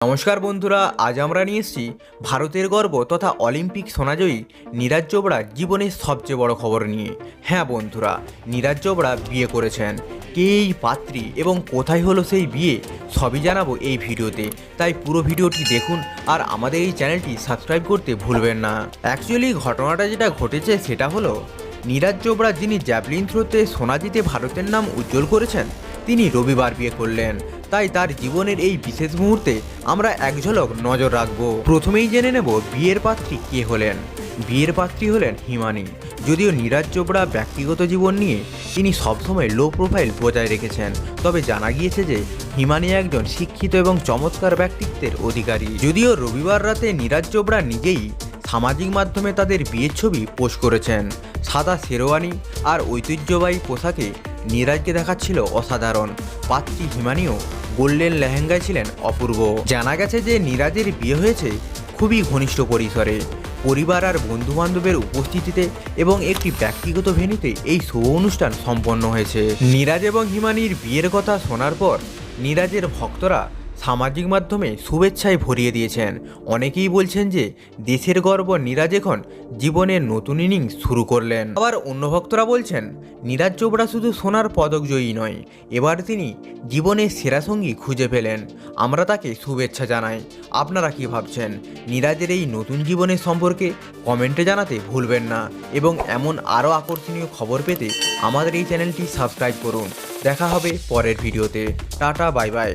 নমস্কার বন্ধুরা, আজ আমরা নিয়ে এসেছি ভারতের গর্ব তথা অলিম্পিক সোনাজয়ী নীরাজ চোপড়ার জীবনের সবচেয়ে বড় খবর নিয়ে। হ্যাঁ বন্ধুরা, নীরাজ চোপড়া বিয়ে করেছেন। কে এই পাত্রী এবং কোথায় হলো সেই বিয়ে সবই জানাব এই ভিডিওতে। তাই পুরো ভিডিওটি দেখুন আর আমাদের এই চ্যানেলটি সাবস্ক্রাইব করতে ভুলবেন না। অ্যাকচুয়ালি ঘটনাটা যেটা ঘটেছে সেটা হলো, নীরাজ চোপড়া যিনি জ্যাভলিন থ্রোতে সোনা জিতে ভারতের নাম উজ্জ্বল করেছেন তিনি রবিবার বিয়ে করলেন। তাই তার জীবনের এই বিশেষ মুহূর্তে আমরা এক ঝলক নজর রাখব। প্রথমেই জেনে নেব বিয়ের পাত্রী কে হলেন। বিয়ের পাত্রী হলেন হিমানি। যদিও নীরাজ চোপড়া ব্যক্তিগত জীবন নিয়ে তিনি সবসময় লো প্রোফাইল বজায় রেখেছেন, তবে জানা গিয়েছে যে হিমানি একজন শিক্ষিত এবং চমৎকার ব্যক্তিত্বের অধিকারী। যদিও রবিবার রাতে নীরাজ চোপড়া নিজেই সামাজিক মাধ্যমে তাদের বিয়ের ছবি পোস্ট করেছেন। সাদা শেরওয়ানি আর ঐতিহ্যবাহী পোশাকে নীরাজকে দেখাচ্ছিল অসাধারণ। পাত্রী হিমানিও গোল্ডেন লেহেঙ্গায় ছিলেন অপূর্ব। জানা গেছে যে নিরাজের বিয়ে হয়েছে খুবই ঘনিষ্ঠ পরিসরে। পরিবার আর বন্ধুবান্ধবের উপস্থিতিতে এবং একটি ব্যক্তিগত ভেনিতে এই শুভ অনুষ্ঠান সম্পন্ন হয়েছে। নিরাজ এবং হিমানির বিয়ের কথা শোনার পর নিরাজের ভক্তরা সামাজিক মাধ্যমে শুভেচ্ছায় ভরিয়ে দিয়েছেন। অনেকেই বলছেন যে দেশের গর্ব নীরাজ এখন জীবনের নতুন ইনিংস শুরু করলেন। আবার অন্য ভক্তরা বলছেন, নীরাজ চোপড়া শুধু সোনার পদক জয়ী নয়, এবার তিনি জীবনের সেরা সঙ্গী খুঁজে পেলেন। আমরা তাকে শুভেচ্ছা জানাই। আপনারা কি ভাবছেন? নীরাজের এই নতুন জীবনের সম্পর্কে কমেন্টে জানাতে ভুলবেন না এবং এমন আরও আকর্ষণীয় খবর পেতে আমাদের এই চ্যানেলটি সাবস্ক্রাইব করুন। দেখা হবে পরের ভিডিওতে। Tata, bye bye.